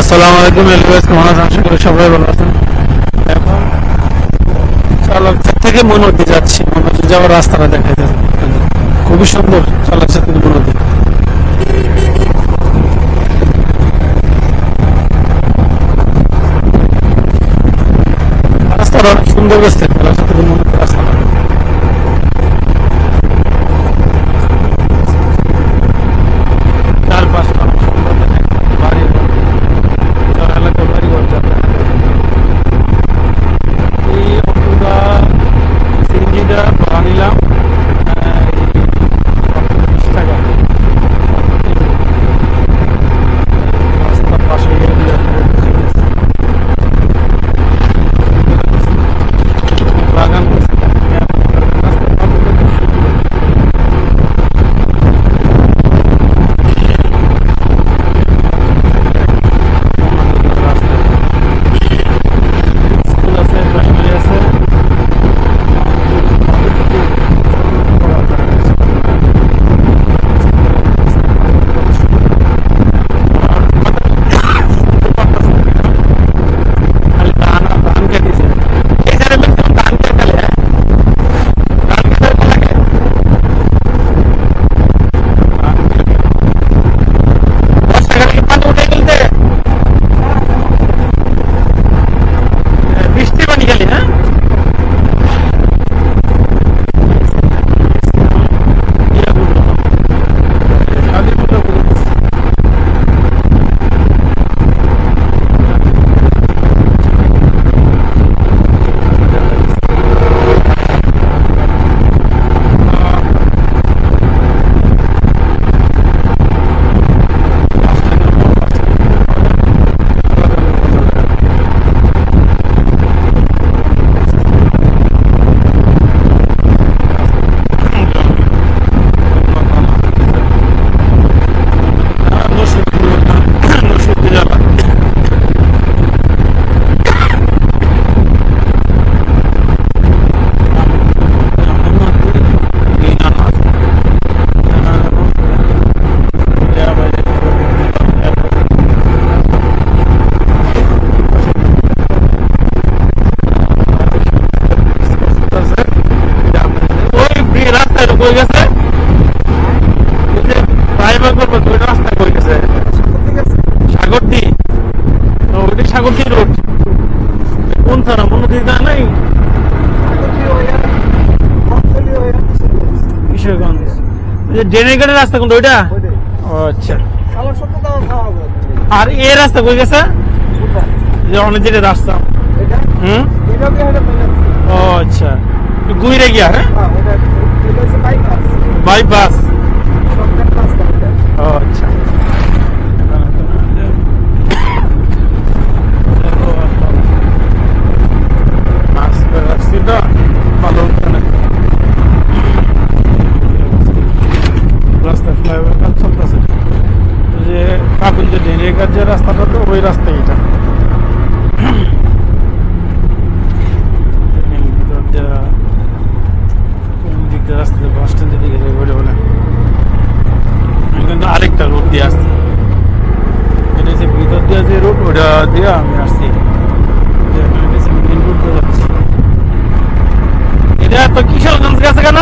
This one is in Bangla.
আসসালামু আলাইকুম এলবিএস, কেমন আশা করি সবাই ভালো আছেন। এখন চালকচার থেকে মনোদি যাচ্ছি। মনোদি যাওয়ার রাস্তাটা দেখাই দেন খুবই সুন্দর চালকচার থেকে মনোদি রাস্তাটা অনেক সুন্দর রাস্তা Manila. কোন দিতে নাই? কিশোরগঞ্জ। ড্রেনের গাড়ির রাস্তা কোনটা ওইটা? আচ্ছা। আর এই রাস্তা কই গেছে? যে অনেক যেটা রাস্তা। হুম? ও আচ্ছা। গুইরে গিয়া হ্যাঁ? বাইপাস ও আচ্ছা রাস্তাটা ভালো হচ্ছে না রাস্তা ফ্লাইওভার কাজ চলতেছে যে কাকুন যে যে রাস্তাটা তো ওই রাস্তা এটা আরেকটা দিয়ে হচ্ছে ভিতর দিয়ে যে ওটা দিয়ে আমি আসছি। যে যাচ্ছি। এটা তো কিশোরগঞ্জ গেছে কেন?